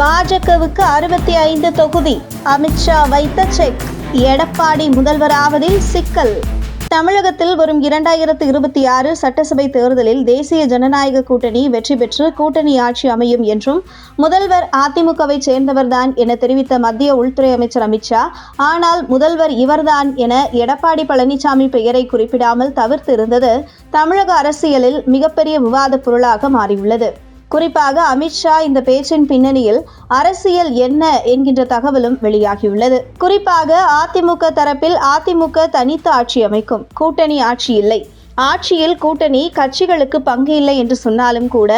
பாஜகவுக்கு அறுபத்தி ஐந்து தொகுதி. அமித்ஷா வைத்த செக். எடப்பாடி முதல்வராவதில் சிக்கல். தமிழகத்தில் வரும் இரண்டாயிரத்து இருபத்தி ஆறு சட்டசபை தேர்தலில் தேசிய ஜனநாயக கூட்டணி வெற்றி பெற்று கூட்டணி ஆட்சி அமையும் என்றும் முதல்வர் அதிமுகவை சேர்ந்தவர்தான் என தெரிவித்த மத்திய உள்துறை அமைச்சர் அமித்ஷா ஆனால் முதல்வர் இவர்தான் என எடப்பாடி பழனிசாமி பெயரை குறிப்பிடாமல் தவிர்த்திருந்தது தமிழக அரசியலில் மிகப்பெரிய விவாத பொருளாக மாறியுள்ளது. குறிப்பாக அமித்ஷா இந்த பேச்சின் பின்னணியில் அரசியல் என்ன என்கின்ற தகவலும் வெளியாகியுள்ளது. குறிப்பாக அதிமுக தரப்பில் அதிமுக தனித்து ஆட்சி அமைக்கும். கூட்டணி ஆட்சி இல்லை. ஆட்சியில் கூட்டணி கட்சிகளுக்கு பங்கு இல்லை என்று சொன்னாலும் கூட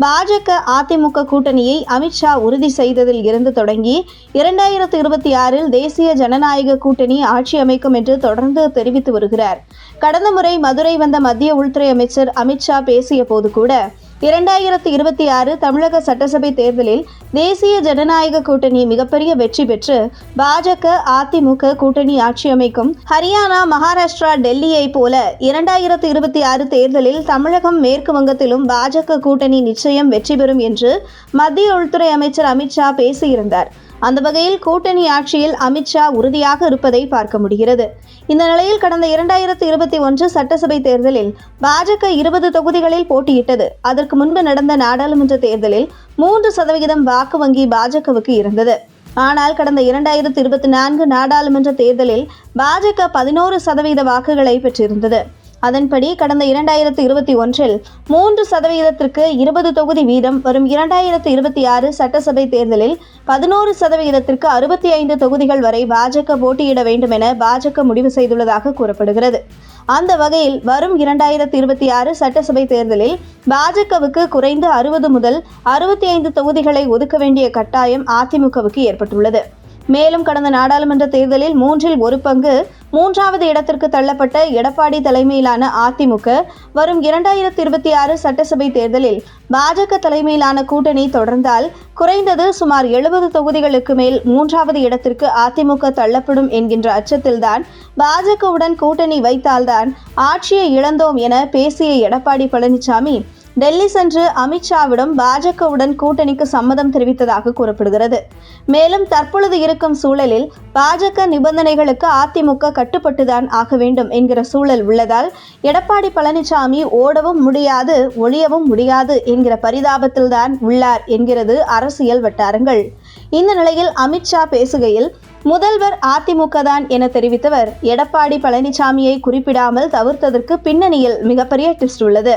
பாஜக அதிமுக கூட்டணியை அமித்ஷா உறுதி செய்ததில் இருந்து தொடங்கி இரண்டாயிரத்து இருபத்தி ஆறில் தேசிய ஜனநாயக கூட்டணி ஆட்சி அமைக்கும் என்று தொடர்ந்து தெரிவித்து வருகிறார். கடந்த முறை மதுரை வந்த மத்திய உள்துறை அமைச்சர் அமித்ஷா பேசிய போது கூட இரண்டாயிரத்தி இருபத்தி ஆறு தமிழக சட்டசபை தேர்தலில் தேசிய ஜனநாயக கூட்டணி மிகப்பெரிய வெற்றி பெற்று பாஜக அதிமுக கூட்டணி ஆட்சி அமைக்கும். ஹரியானா மகாராஷ்டிரா டெல்லியை போல இரண்டாயிரத்தி இருபத்தி ஆறு தேர்தலில் தமிழகம் மேற்கு வங்கத்திலும் பாஜக கூட்டணி நிச்சயம் வெற்றி பெறும் என்று மத்திய உள்துறை அமைச்சர் அமித்ஷா பேசியிருந்தார். அந்த வகையில் கூட்டணி ஆட்சியில் அமித்ஷா உறுதியாக இருப்பதை பார்க்க முடிகிறது. இந்த நிலையில் கடந்த இரண்டாயிரத்து இருபத்தி ஒன்று சட்டசபை தேர்தலில் பாஜக இருபது தொகுதிகளில் போட்டியிட்டது. அதற்கு முன்பு நடந்த நாடாளுமன்ற தேர்தலில் மூன்று சதவிகிதம் வாக்கு வங்கி பாஜகவுக்கு இருந்தது. ஆனால் கடந்த இரண்டாயிரத்து இருபத்தி நான்கு நாடாளுமன்ற தேர்தலில் பாஜக பதினோரு சதவீத வாக்குகளை பெற்றிருந்தது. அதன்படி கடந்த இரண்டாயிரத்து இருபத்தி ஒன்றில் மூன்று சதவீதத்திற்கு இருபது தொகுதி வீதம் வரும் இரண்டாயிரத்து இருபத்தி ஆறு சட்டசபை தேர்தலில் பதினோரு சதவீதத்திற்கு அறுபத்தி ஐந்து தொகுதிகள் வரை பாஜக போட்டியிட வேண்டும் என பாஜக முடிவு செய்துள்ளதாக கூறப்படுகிறது. அந்த வகையில் வரும் இரண்டாயிரத்து இருபத்தி ஆறு சட்டசபை தேர்தலில் பாஜகவுக்கு குறைந்து அறுபது முதல் அறுபத்தி ஐந்து தொகுதிகளை ஒதுக்க வேண்டிய கட்டாயம் அதிமுகவுக்கு ஏற்பட்டுள்ளது. மேலும் கடந்த நாடாளுமன்ற தேர்தலில் மூன்றில் ஒரு பங்கு மூன்றாவது இடத்திற்கு தள்ளப்பட்ட எடப்பாடி தலைமையிலான அதிமுக வரும் இரண்டாயிரத்தி இருபத்தி ஆறு சட்டசபை தேர்தலில் பாஜக தலைமையிலான கூட்டணி தொடர்ந்தால் குறைந்தது சுமார் எழுபது தொகுதிகளுக்கு மேல் மூன்றாவது இடத்திற்கு அதிமுக தள்ளப்படும் என்கின்ற அச்சத்தில்தான் பாஜகவுடன் கூட்டணி வைத்தால்தான் ஆட்சியை இழந்தோம் என பேசிய எடப்பாடி பழனிசாமி டெல்லி சென்று அமித்ஷாவிடம் பாஜகவுடன் கூட்டணிக்கு சம்மதம் தெரிவித்ததாக கூறப்படுகிறது. மேலும் தற்பொழுது இருக்கும் சூழலில் பாஜக நிபந்தனைகளுக்கு அதிமுக கட்டுப்பட்டுதான் ஆக வேண்டும் என்கிற சூழல் உள்ளதால் எடப்பாடி பழனிசாமி ஓடவும் முடியாது ஒழியவும் முடியாது என்கிற பரிதாபத்தில்தான் உள்ளார் என்கிறது அரசியல் வட்டாரங்கள். இந்த நிலையில் அமித்ஷா பேசுகையில் முதல்வர் அதிமுக தான் என தெரிவித்தவர். எடப்பாடி பழனிசாமியை குறிப்பிடாமல் தவிர்த்ததற்கு பின்னணியில் மிகப்பெரிய ட்விஸ்ட் உள்ளது.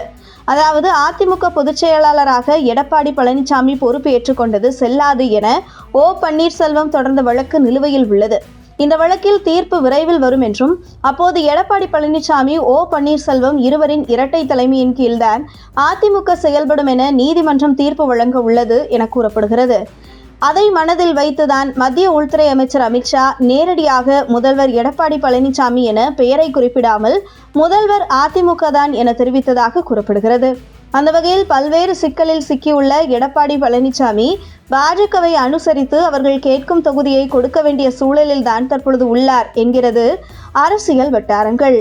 அதாவது அதிமுக பொதுச் செயலாளராக எடப்பாடி பழனிசாமி பொறுப்பு ஏற்றுக்கொண்டது செல்லாது என ஓ பன்னீர்செல்வம் தொடர்ந்த வழக்கு நிலுவையில் உள்ளது. இந்த வழக்கில் தீர்ப்பு விரைவில் வரும் என்றும் அப்போது எடப்பாடி பழனிசாமி ஓ பன்னீர்செல்வம் இருவரின் இரட்டை தலைமையின் கீழ்தான் அதிமுக செயல்படும் என நீதிமன்றம் தீர்ப்பு வழங்க உள்ளது என கூறப்படுகிறது. அதை மனதில் வைத்துதான் மத்திய உள்துறை அமைச்சர் அமித்ஷா நேரடியாக முதல்வர் எடப்பாடி பழனிசாமி என பெயரை குறிப்பிடாமல் முதல்வர் அதிமுக தான் என தெரிவித்ததாக கூறப்படுகிறது. அந்த வகையில் பல்வேறு சிக்கலில் சிக்கியுள்ள எடப்பாடி பழனிசாமி பாஜகவை அனுசரித்து அவர்கள் கேட்கும் தொகுதியை கொடுக்க வேண்டிய சூழலில் தான் தற்பொழுது உள்ளார் என்கிறது அரசியல் வட்டாரங்கள்.